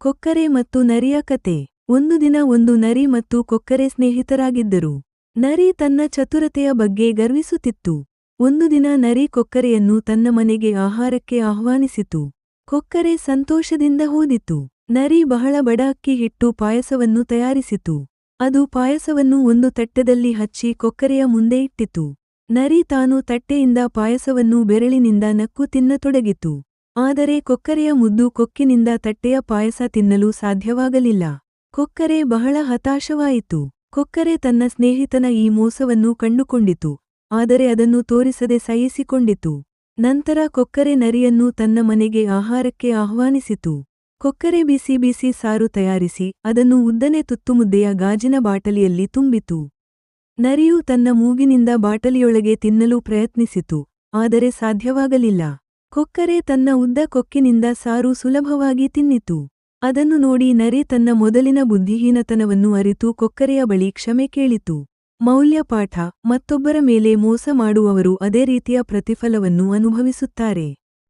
ಕೊಕ್ಕರೆ ಮತ್ತು ನರಿಯ ಕತೆ. ಒಂದು ದಿನ ಒಂದು ನರಿ ಮತ್ತು ಕೊಕ್ಕರೆ ಸ್ನೇಹಿತರಾಗಿದ್ದರು. ನರಿ ತನ್ನ ಚತುರತೆಯ ಬಗ್ಗೆ ಗರ್ವಿಸುತ್ತಿತ್ತು. ಒಂದು ದಿನ ನರಿ ಕೊಕ್ಕರೆಯನ್ನು ತನ್ನ ಮನೆಗೆ ಆಹಾರಕ್ಕೆ ಆಹ್ವಾನಿಸಿತು. ಕೊಕ್ಕರೆ ಸಂತೋಷದಿಂದ ಹೋದಿತು ನರಿ ಬಹಳ ಬಡ ಅಕ್ಕಿ ಹಿಟ್ಟು ಪಾಯಸವನ್ನು ತಯಾರಿಸಿತು. ಅದು ಪಾಯಸವನ್ನು ಒಂದು ತಟ್ಟೆದಲ್ಲಿ ಹಚ್ಚಿ ಕೊಕ್ಕರೆಯ ಮುಂದೆ ಇಟ್ಟಿತು. ನರಿ ತಾನು ತಟ್ಟೆಯಿಂದ ಪಾಯಸವನ್ನು ಬೆರಳಿನಿಂದ ನಕ್ಕು ತಿನ್ನತೊಡಗಿತು. ಆದರೆ ಕೊಕ್ಕರೆಯ ಮುದ್ದು ಕೊಕ್ಕಿನಿಂದ ತಟ್ಟೆಯ ಪಾಯಸ ತಿನ್ನಲು ಸಾಧ್ಯವಾಗಲಿಲ್ಲ. ಕೊಕ್ಕರೆ ಬಹಳ ಹತಾಶವಾಯಿತು. ಕೊಕ್ಕರೆ ತನ್ನ ಸ್ನೇಹಿತನ ಈ ಮೋಸವನ್ನು ಕಂಡುಕೊಂಡಿತು. ಆದರೆ ಅದನ್ನು ತೋರಿಸದೆ ಸಹಿಸಿಕೊಂಡಿತು. ನಂತರ ಕೊಕ್ಕರೆ ನರಿಯನ್ನು ತನ್ನ ಮನೆಗೆ ಆಹಾರಕ್ಕೆ ಆಹ್ವಾನಿಸಿತು. ಕೊಕ್ಕರೆ ಬಿಸಿ ಬಿಸಿ ಸಾರು ತಯಾರಿಸಿ ಅದನ್ನು ಉದ್ದನೆ ತುತ್ತುಮುದ್ದೆಯ ಗಾಜಿನ ಬಾಟಲಿಯಲ್ಲಿ ತುಂಬಿತು. ನರಿಯು ತನ್ನ ಮೂಗಿನಿಂದ ಬಾಟಲಿಯೊಳಗೆ ತಿನ್ನಲು ಪ್ರಯತ್ನಿಸಿತು. ಆದರೆ ಸಾಧ್ಯವಾಗಲಿಲ್ಲ. ಕೊಕ್ಕರೆ ತನ್ನ ಉದ್ದ ಕೊಕ್ಕಿನಿಂದ ಸಾರು ಸುಲಭವಾಗಿ ತಿನ್ನಿತು. ಅದನ್ನು ನೋಡಿ ನರಿ ತನ್ನ ಮೊದಲಿನ ಬುದ್ಧಿಹೀನತನವನ್ನು ಅರಿತು ಕೊಕ್ಕರೆಯ ಬಳಿ ಕ್ಷಮೆ ಕೇಳಿತು. ಮೌಲ್ಯಪಾಠ ಮತ್ತೊಬ್ಬರ ಮೇಲೆ ಮೋಸ ಮಾಡುವವರು ಅದೇ ರೀತಿಯ ಪ್ರತಿಫಲವನ್ನು ಅನುಭವಿಸುತ್ತಾರೆ.